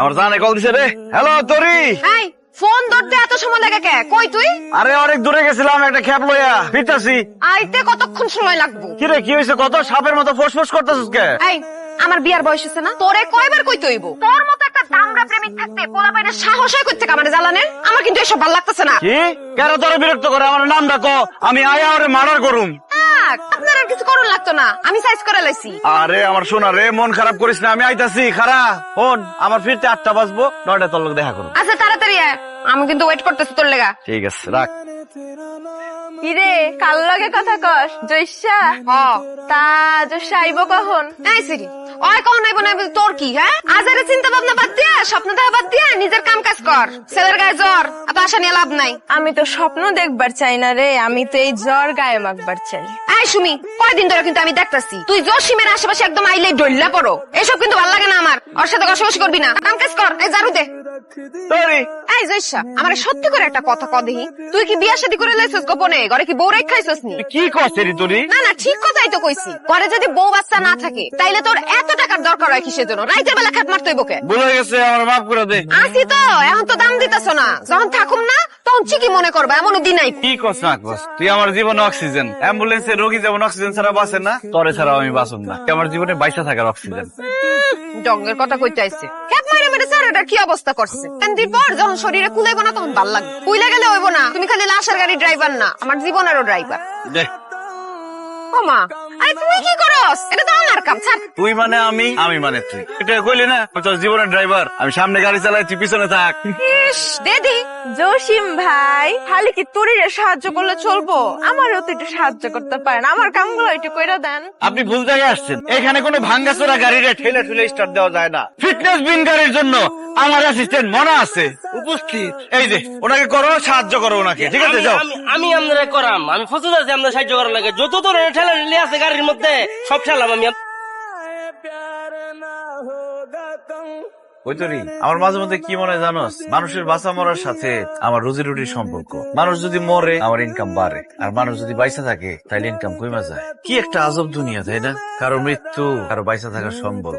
আমার জানে কল দিছে রে। হ্যালো তরি। এই ফোন ধরতে এত সময় লাগে কে? কই তুই? আরে অনেক দূরে গেছিলাম একটা খ্যাপ লইয়া। ফিরতাছি। আইতে কতক্ষণ সময় লাগবো? কিরে কি হয়েছে কত সাপের মতো করতেছিস কে? এই আমার বিয়ার বয়স হচ্ছে না? তোরে কয়বার হইব? তোর মতো একটা দামড়া প্রেমিক থাকতে পোলা সাহস হয় আমার জ্বালানের আমার কিন্তু এসব ভালো লাগতেছে না। কি? কেন তোরে বিরক্ত করে? আমার নাম ডাকো আমি আয়া ওরে মার্ডার করুম। আপনার কিছু করুন লাগতো না। আমি সাইজ করে লাইছি। আরে আমার শোনা রে মন খারাপ করিস না আমি আইতাছি খারা। ফোন আমার ফিরতে আটটা বাজবো নয়টা তোর লোক দেখা করুন আচ্ছা তাড়াতাড়ি আয়। আমি কিন্তু ওয়েট করতেছি তোর লেগা। ঠিক আছে রাখ। কিরে কাল লগে কথা কস? জৈসা? হ তা জৈসা আইব কখন? এই সিরি ওই কখন আইব না তোর কি হ্যাঁ? আজারে চিন্তা ভাবনা বাদ দিয়া স্বপ্ন দেখা বাদ দিয়া নিজের কাম কাজ কর। ছেলের গায়ে জ্বর এত আশা নিয়ে লাভ নাই। আমি তো স্বপ্ন দেখবার চাই না রে আমি তো এই জ্বর গায়ে মাখবার চাই। এই সুমি কয়দিন ধরে কিন্তু আমি দেখতাছি। তুই জসিমের আশেপাশে একদম আইলে ডল্লা পড়ো এসব কিন্তু ভালো লাগে না আমার। ওর সাথে কষাকষি করবি না। কাম কাজ কর এই জারু দে। তরি এই জৈশা আমার সত্যি করে একটা কথা কদেহি তুই কি বিয়া শাদী করে লাইছিস গোপনে? ঘরে কি বউ রেখাইছিস নি? কি করছিস রে তরি না না ঠিক কথাই তো কইছি। ঘরে যদি বউ বাচ্চা না থাকে তাইলে তোর এত টাকার দরকার হয় কিসের জন্য? রাইতের বেলা খাট মারতে বকে ভুলে গেছে আমার মাফ করে দে। আসি তো এখন তো দাম দিতেছ না। যখন থাকুম না তখন ঠিকই মনে করবা এমন দিন নাই। কি কষ্ট না তুই আমার জীবনে অক্সিজেন অ্যাম্বুলেন্সে রোগী যেমন অক্সিজেন ছাড়া বাঁচে না তরে ছাড়া আমি বাঁচুন না। আমার জীবনে বাইসা থাকার অক্সিজেন জঙ্গের কথা কইতে আইছে। ক্যাপ মারে মেরে স্যার কি অবস্থা করছে? তিন দিন পর যখন শরীরে কুলাইব না তখন ভালো লাগবে। কুইলা গেলে হইব না। তুমি খালি লাশের গাড়ি ড্রাইভার না আমার জীবনেরও ড্রাইভার দে ও মা আরে তুই কি করস? এটা তো আমার কাম ছাড়। তুই মানে আমি? আমি মানে তুই। এটা কইলি না? তোর জীবনের ড্রাইভার। আমি সামনে গাড়ি চালাই তুই পিছনে থাক। ইস দে দি জসিম ভাই খালি কি সাহায্য করলে চলবো? আমারও তো একটু সাহায্য করতে পারেন। আমার কামগুলো একটু কইরা দেন। আপনি ভুল জায়গায় আসছেন। এখানে কোনো ভাঙ্গাচোরা গাড়িরে ঠেলে ঠেলে স্টার্ট দেওয়া যায় না। ফিটনেস বিন গাড়ির জন্য আমার অ্যাসিস্ট্যান্ট মনা আছে। উপস্থিত। এই যে ওনাকে করো সাহায্য করো ওনাকে ঠিক আছে যাও। আমি আমি আপনারা করাম আমি ফসল আছি আপনার সাহায্য করার লাগে। যত ধরনের ঠেলা ঠেলে আছে গাড়ির মধ্যে সব ঠেলাম আমি। আমার মাঝে মধ্যে কি মনে জানোস? মানুষের বাঁচা মরার সাথে আমার রুজি রুটির সম্পর্ক। মানুষ যদি মরে আমার ইনকাম বাড়ে। আর মানুষ যদি বাইসা থাকে তাহলে ইনকাম কমে যায়। কি একটা আজব দুনিয়া তাই না? কারও মৃত্যু কারও বাইসা থাকা সম্ভব